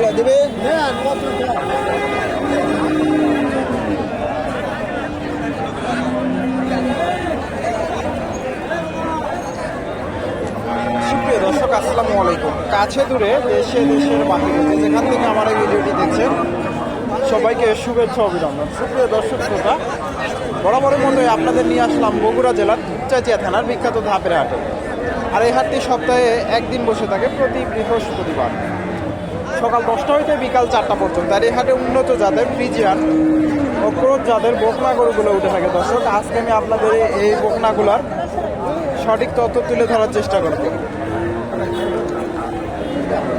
চাইলে দেবে। দর্শক, আসসালামু আলাইকুম। কাছে দূরে দেশে দেশের বাহিরে যে যেখান থেকে আমার এই ভিডিওটি দেখছেন, সবাইকে শুভেচ্ছা, অভিনন্দন। সুপ্রিয় দর্শক শ্রোতা, বরাবরের মতোই আপনাদের নিয়ে আসলাম বগুড়া জেলার চাচিয়া থানার বিখ্যাত ধাপের হাটে। আর এই হাটটি সপ্তাহে একদিন বসে থাকে প্রতি বৃহস্পতিবার। সকাল দশটা হইতে বিকাল চারটা পর্যন্ত। আর এই হাটে উন্নত জাতের ফ্রিজিয়ান অক্রোধ ক্রোধ জাতের বকনা গরুগুলো উঠে থাকে। দর্শক, আজকে আমি আপনাদের এই বকনাগুলার সঠিক তথ্য তুলে ধরার চেষ্টা করব।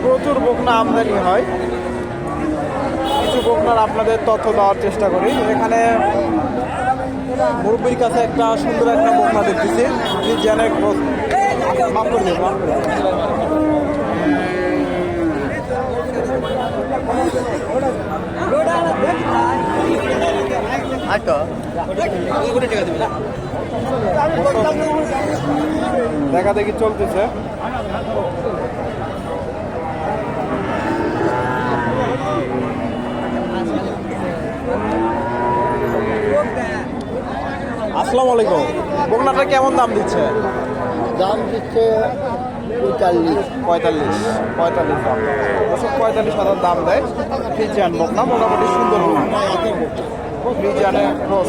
প্রচুর বকনা আমদানি হয়। কিছু বকনার আপনাদের তথ্য দেওয়ার চেষ্টা করি। এখানে মুরব্বীর কাছে একটা সুন্দর একটা বকনা দেখতেছি। ফ্রিজিয়ানের মাফ করে দিন, মাফ করে দিন। দেখা দেখি চলতেছে। আসসালামু আলাইকুম। বগনাটা কেমন দাম দিচ্ছে? দাম দিচ্ছে পঁয়তাল্লিশ। পঁয়তাল্লিশ পঁয়তাল্লিশ দাম। পঁয়তাল্লিশ হাজার দাম দেয়। ফ্রিজিয়ান বকনা মোটামুটি সুন্দর। ফ্রিজিয়ানের ক্রস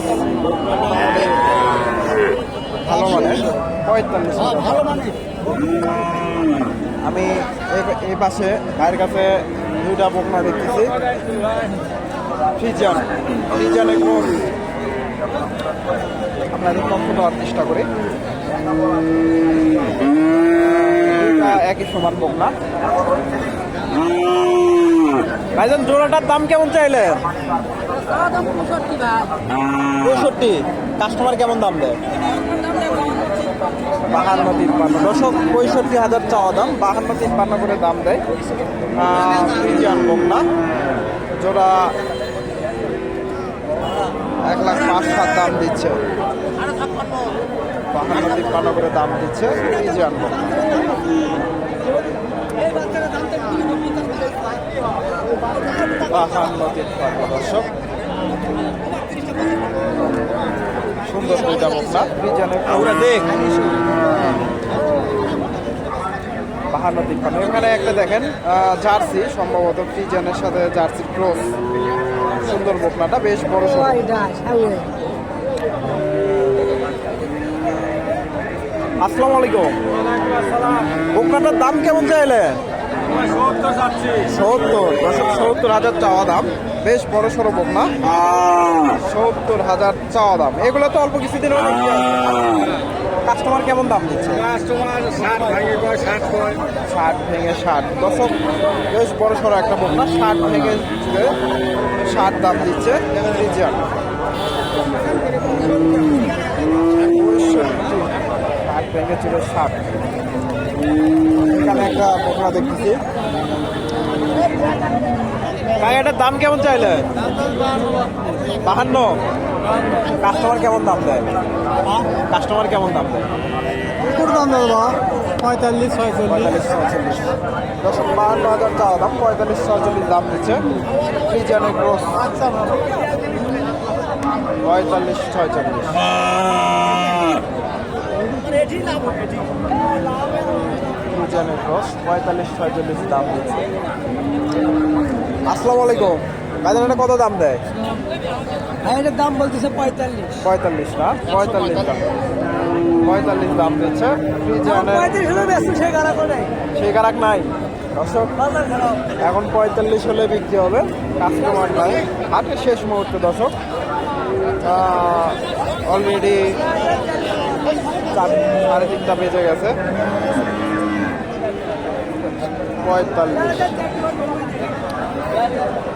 ভালো মানে? পঁয়তাল্লিশ। হ্যাঁ, ভালো মানে। আমি এই- এই পাশে গায়ের কাছে দুইটা বকনা দেখতেছি। ফ্রিজিয়ান ফ্রিজিয়ানের ক্রস আপনাদের তথ্য দেওয়ার চেষ্টা করি। একই সমান বকনা। ভাইজান, জোড়াটার দাম কেমন চাইলেন? পঁয়ষট্টি। কাস্টমার কেমন দাম দেয়? বাহান্ন তিপ্পান্ন। দশক পঁয়ষট্টি হাজার চাওয়া দাম, বাহান্ন তিপ্পান্ন করে দাম দেয়। ফ্রিজিয়ান বকনা। জোড়া এক লাখ পাঁচ সাত দাম দিচ্ছে। বাহান্ন তিপ্পান্ন করে দাম দিচ্ছে ফ্রিজিয়ান বকনা। বাহান্ন তিপ্পান্ন দর্শক সুন্দর দুইটা বকনা ওরা দেখ। বাহান্ন তিপ্পান্ন এখানে একটা দেখেন জার্সি সম্ভবত ফ্রিজিয়ানের সাথে জার্সি ক্রস। সুন্দর বকনাটা বেশ বড়। আসসালামু আলাইকুম। বকনাটার দাম কেমন চাইলেন? সত্তর, দশক সত্তর হাজার চাওয়া দাম। বেশ বড় সড়ো বকনা সত্তর হাজার চাওয়া দাম। এগুলো তো অল্প কিছুদিন কাস্টমার কেমন দাম দিচ্ছে? ষাট ভাঙে ষাট। দশক বেশ বড় সড়ো একটা বকনা ষাট ভেঙে ষাট দাম দিচ্ছে ফ্রিজিয়ান ষাট ভেঙে চুড়ে ষাট। এখানে একটা বকনা দেখতেছি। ভাই দাম কেমন চাইলে? বাহান্ন। কাস্টমার কেমন দাম দেয়? কাস্টমার কেমন দাম দেয়? দাম দেবো পঁয়তাল্লিশ ছয়চল্লিশ। পঁয়তাল্লিশ ছয়চল্লিশ। দশক বাহান্ন হাজার চাওয়া দাম পঁয়তাল্লিশ ছয়চল্লিশ দাম দিচ্ছে। ফ্রিজিয়ানের ক্রস পঁয়তাল্লিশ ছয়চল্লিশ। ফ্রিজিয়ানের ক্রস পঁয়তাল্লিশ ছয়চল্লিশ দাম দিচ্ছে। আসসালামু আলাইকুম। এটা কত দাম দেয়? হ্যাঁ এটার দাম বলতেছে পঁয়তাল্লিশ। পঁয়তাল্লিশ না? পঁয়তাল্লিশ দাম। পঁয়তাল্লিশ দাম দিচ্ছে। ফ্রিজিয়ানের পঁয়ত্রিশ হলে বেশি সে গাড়া করে। সেই কারাক নাই। দর্শক এখন পঁয়তাল্লিশ হলে বিক্রি হবে। কাস্টমার নাই। হাটের শেষ মুহূর্তে দর্শক। অলরেডি চার সাড়ে তিনটা বেজে গেছে। পঁয়তাল্লিশ।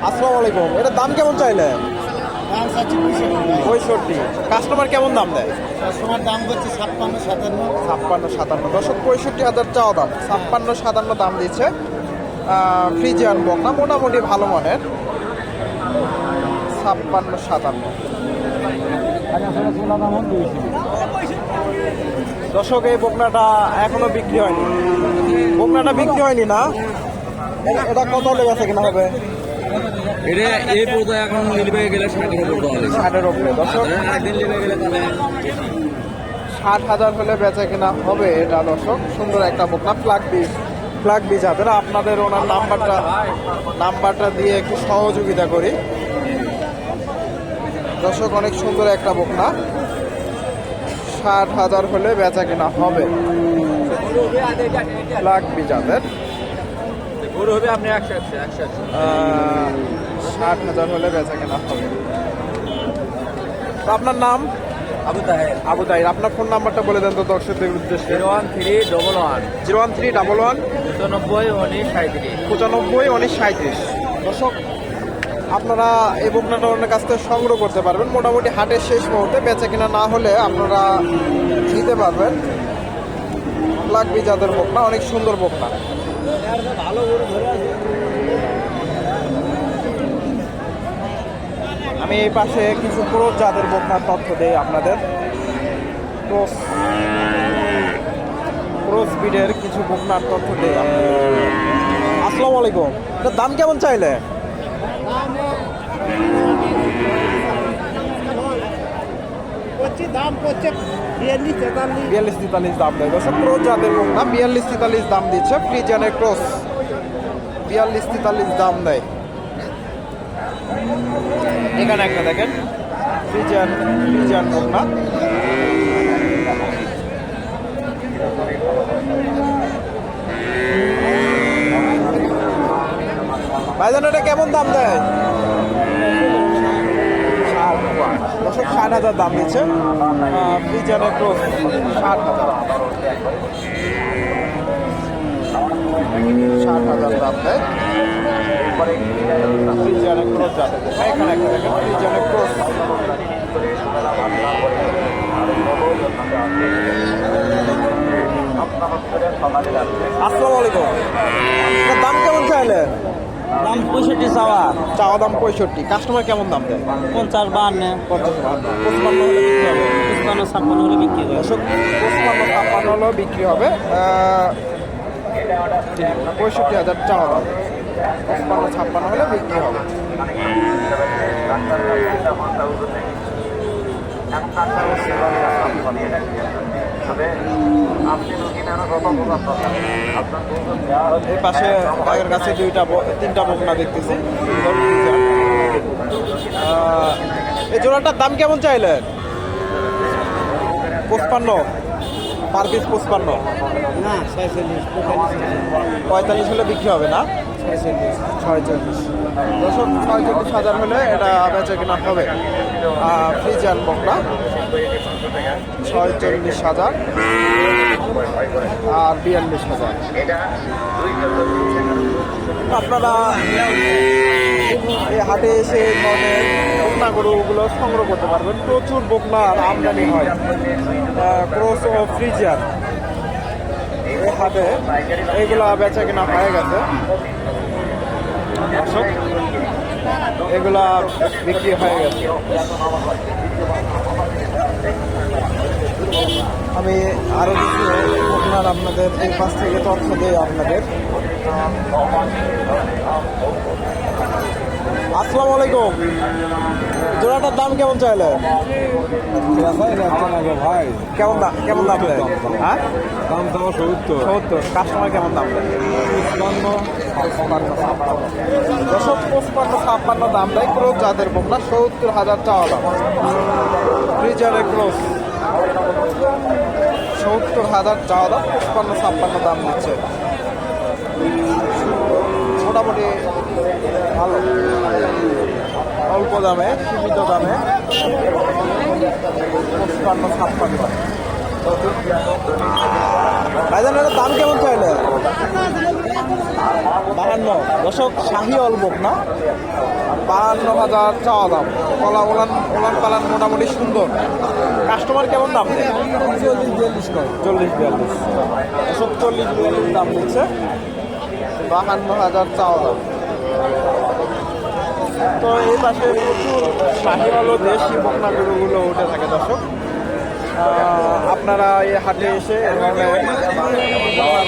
আসসালামু আলাইকুম এটার দাম কেমন চাইলে পঁয়ষট্টি। কাস্টমার কেমন দাম দেয়? সময় দাম করছে ছাপ্পান্ন সাতান্ন। ছাপ্পান্ন সাতান্ন। দশক পঁয়ষট্টি হাজার চাওয়া দাম। ছাপ্পান্ন সাতান্ন দাম দিচ্ছে। ফ্রিজিয়ান বকনা মোটামুটি ভালো মানের। ছাপ্পান্ন সাতান্ন। দর্শক এই বকনাটা এখনও বিক্রি হয়নি। বকনাটা বিক্রি হয়নি না? এটা কত হলে বেচা কিনা হবে? এটা এই পর্দা এখন নিলবে গেলে ষাটের উপর ষাটের উপরে। দর্শক একদিন নিবে গেলে ষাট হাজার হলে বেচা কিনা হবে এটা দর্শক। সুন্দর একটা বকনা। ফ্লাগ বীজ ফ্লাগ বীজ আপনারা আপনাদের ওনার নাম্বারটা নাম্বারটা দিয়ে একটু সহযোগিতা করি। দর্শক অনেক সুন্দর একটা বকনা। ষাট হাজার হলে বেচা কিনা হবে। একশো একশো ষাট হাজার হলে বেচা কেনা হবে। আপনার নাম? আবু তাহের। আবু তাইর আপনার ফোন নাম্বারটা বলে দেন তো দর্শকদের উদ্দেশ্যে। Zero one three double one. Zero one three double one. পঁচানব্বই উনিশ সাঁত্রিশ পঁচানব্বই উনিশ সাঁত্রিশ দর্শক আপনারা এই বকনাটা ওনার কাছ থেকে সংগ্রহ করতে পারবেন। মোটামুটি হাটের শেষ মুহূর্তে বেচা কিনা না হলে আপনারা নিতে পারবেন। লাগবে যাদের বকনা অনেক সুন্দর বকনা আমি এই পাশে কিছু ক্রোজ জাতের বকনার তথ্য দেই আপনাদের। ক্রোস ক্রোস বিডের কিছু বকনার তথ্য দেই। আসসালামু আলাইকুম। এটার দাম কেমন চাইলে? বিয়াল্লিশ, তেতাল্লিশ। দাম দেয়। দর্শক ক্রোজ জাতের বকনা বিয়াল্লিশ, তেতাল্লিশ দাম দিচ্ছে ফ্রিজিয়ানের ক্রোস। বিয়াল্লিশ, তেতাল্লিশ দাম দেয়। এখানে একটা দেখেন ফ্রিজিয়ান ফ্রিজিয়ান বকনা ভাইজান কেমন দাম দেয়? দশক ষাট হাজার দাম দিচ্ছে। ফ্রিজারের ক্রোস ষাট হাজার। ষাট হাজার দাম দেয়। ফ্রিজারের ক্রোস যাতে এখানে একটা দেখেন আসসালামু আলাইকুম। দাম কেমন চাইলে দাম পঁয়ষট্টি চাওয়া। চাওয়া দাম পঁয়ষট্টি। কাস্টমার কেমন দাম দেয়? পঞ্চাশ বাহান্ন। পঞ্চাশ পঁচপান্ন হলে বিক্রি হবে। পঁচপান্ন ছাপ্পান্ন হলে বিক্রি পঁচপান্ন ছাপ্পান্ন হলেও বিক্রি হবে। পঁয়ষট্টি হাজার চাওয়া দাম। পঁচপান্ন ছাপ্পান্ন হলে বিক্রি হবে। এই পাশে বাগের কাছে দুইটা ব- তিনটা বকনা দেখতেছি। এই জোড়াটার দাম কেমন চাইলেন? পঁচপান্ন। পার পিস পঁচপান্ন। পঁয়তাল্লিশ। হলে বিক্রি হবে না? ছয়চল্লিশ ছয়চল্লিশ। দশক ছয়চল্লিশ হাজার হলে এটা বেচা কেনা হবে। ফ্রিজ বকনা। ছয়চল্লিশ হাজার আর বিয়াল্লিশ হাজার। আপনারা এই হাটে এসে ধরনের বকনা গরুগুলো সংগ্রহ করতে পারবেন। প্রচুর বকনার আমদানি হয়। ক্রোস ও ফ্রিজার এই হাটে এইগুলা বেচা কেনা হয়ে গেছে। এগুলা বিক্রি হয়ে গেছে। আমি আরও কিছু আপনার আপনাদের এই পাশ থেকে তথ্য দিই আপনাদের। আসসালামু আলাইকুম। জোড়াটার দাম কেমন চাইলে ভাই কেমন দাম কেমন দাম হ্যাঁ? দাম চাওয়া সত্তর। সত্তর কাস্টমার কেমন দাম দশক পঁচপান্ন, ছাপ্পান্ন দাম দেয় ক্রোজ যাদের বকনা সত্তর হাজার চাওয়া দাম। ফ্রিজারের ক্রোজ। সত্তর হাজার চাওয়া দাম পঁচপান্ন, ছাপ্পান্ন দাম দিচ্ছে। মোটামুটি ভালো। অল্প দামে, সীমিত দামে। পঁচপান্ন, ছাপ্পান্ন। ভাইজান, এটার দাম কেমন চাইলে? বাহান্ন। দশক শাহি অলবক না। বাহান্ন হাজার চাওয়া দাম কলা ওলান ওলান পালান মোটামুটি সুন্দর। কাস্টমার কেমন দাম চল্লিশ বিয়াল্লিশ চল্লিশ বিয়াল্লিশ। দশক চল্লিশ বিয়াল্লিশ দাম দিচ্ছে বাহান্ন হাজার চাওয়া দাম। তো এই পাশে প্রচুর শাহি হলো দেশি বকনা গরুগুলো উঠে থাকে দর্শক। আপনারা এই হাটে এসে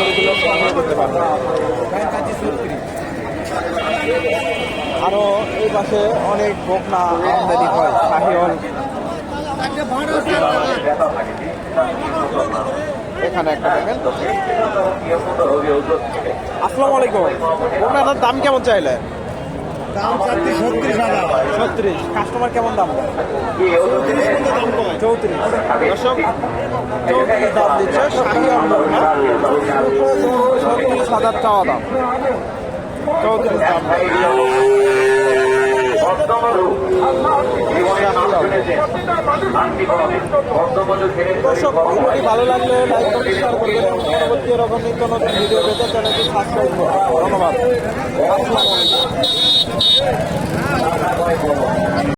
গরুগুলো সংগ্রহ করতে পারবেন। আরও এই পাশে অনেক বকনা আমদানি হয় শাহিওল এখানে একটা আসসালামু আলাইকুম। বকনাটার দাম কেমন চাইলে? দাম চারটি ছত্রিশ। কাস্টমার কেমন দাম? চৌত্রিশ। চৌত্রিশ দাম দিচ্ছে ছত্রিশ হাজার চাওয়া দাম। চৌত্রিশ দাম। ভিডিওটি ভালো লাগলে লাইক করতে শেয়ার করবেন পরবর্তী এরকম নিত্য নতুন ভিডিও পেতে চ্যানেলটি সাবস্ক্রাইব করুন। ধন্যবাদ।